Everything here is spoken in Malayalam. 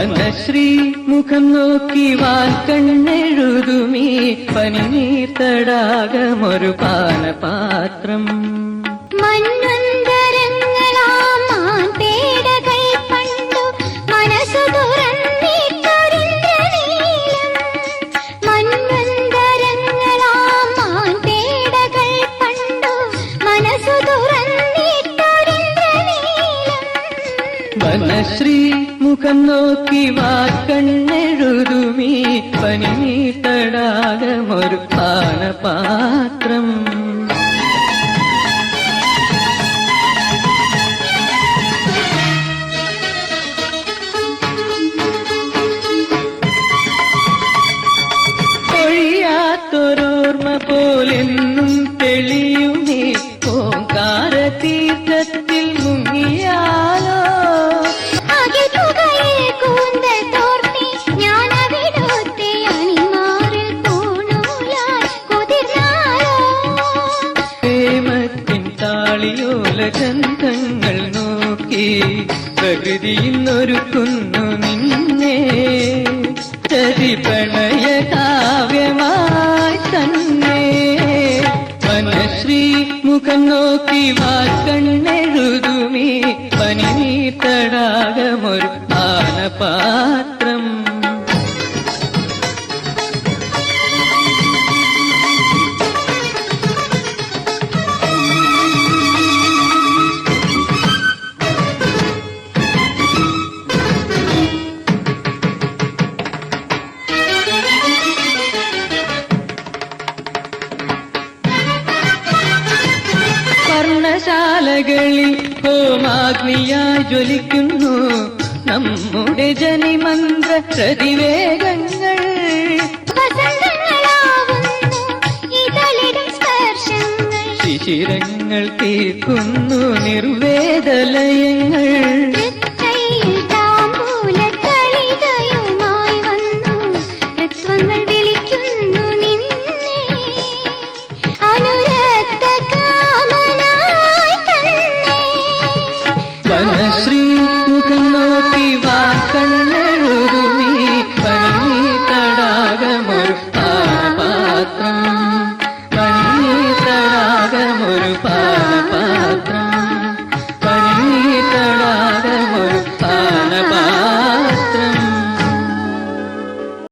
വനശ്രീ മുഖം നോക്കി വാൽക്കണ്ണെഴുതുമീ പാനപാത്രം മന്വന്തരങ്ങളാം പാനപാത്രം. വനശ്രീ മുഖം നോക്കി വാൽക്കണ്ണെഴുതുമീ പനിനീർത്തടാകമൊരു പാനപാത്രം. ഒഴിയാത്തൊരോർമ്മ പോലെന്നും തെളിയുമേ താളിയോല ഗന്ധങ്ങൾ നോക്കി പ്രകൃതി ഇന്നൊരുക്കുന്നു നിന്നെ. ചതിപ്രണയ കാവ്യമായി തന്നെ. മനശ്രീ മുഖം നോക്കി വാക്കണ്ണെഴുതുമീ പനി തടാകമൊരു ആനപാത്രം വർണശാലകളിൽ ഹോമാഗ്നിയായി ജ്വലിക്കുന്നു. നമ്മുടെ ജനിമന്ത്ര പ്രതിവേഗങ്ങൾ. ശിശിരങ്ങൾ തീർക്കുന്നു നിർവേദലയങ്ങൾ. വനശ്രീ